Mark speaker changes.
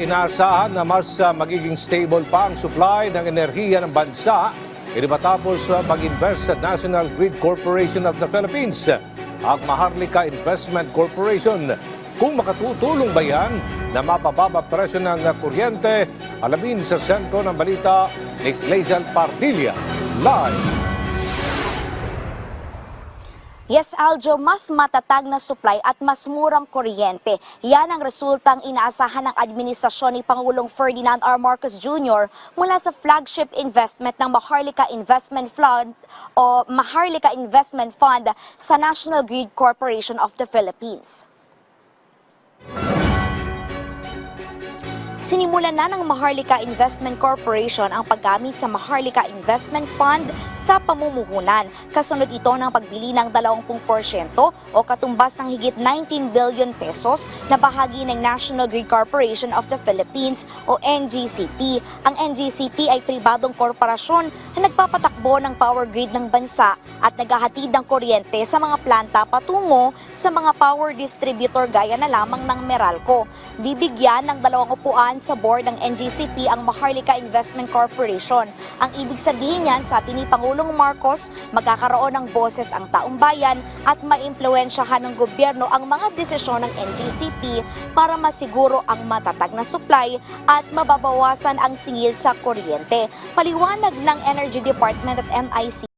Speaker 1: Inaasahan na mas ah, magiging stable pa ang supply ng enerhiya ng bansa ini matapos ah, mag-invest sa National Grid Corporation of the Philippines, ang Maharlika Investment Corporation. Kung makatutulong ba yan na mapababa presyo ng ah, kuryente, alamin sa sentro ng balita ni Glazel Pardilla. Live!
Speaker 2: Yes, Aljo, mas matatag na supply at mas murang kuryente. Yan ang resultang inaasahan ng administrasyon ni Pangulong Ferdinand R. Marcos Jr. mula sa flagship investment ng Maharlika Investment Fund o Maharlika Investment Fund sa National Grid Corporation of the Philippines. Sinimulan na ng Maharlika Investment Corporation ang paggamit sa Maharlika Investment Fund sa pamumuhunan. Kasunod ito ng pagbili ng 20% o katumbas ng higit 19 billion pesos na bahagi ng National Grid Corporation of the Philippines o NGCP. Ang NGCP ay pribadong korporasyon na nagpapatakbo ng power grid ng bansa at naghahatid ng kuryente sa mga planta patungo sa mga power distributor gaya na lamang ng Meralco. Bibigyan ng dalawang upuan sa board ng NGCP ang Maharlika Investment Corporation. Ang ibig sabihin niyan, sabi ni Pangulong Marcos, magkakaroon ng boses ang taong bayan at maimpluensyahan ng gobyerno ang mga desisyon ng NGCP para masiguro ang matatag na supply at mababawasan ang singil sa kuryente. Paliwanag ng Energy Department at MIC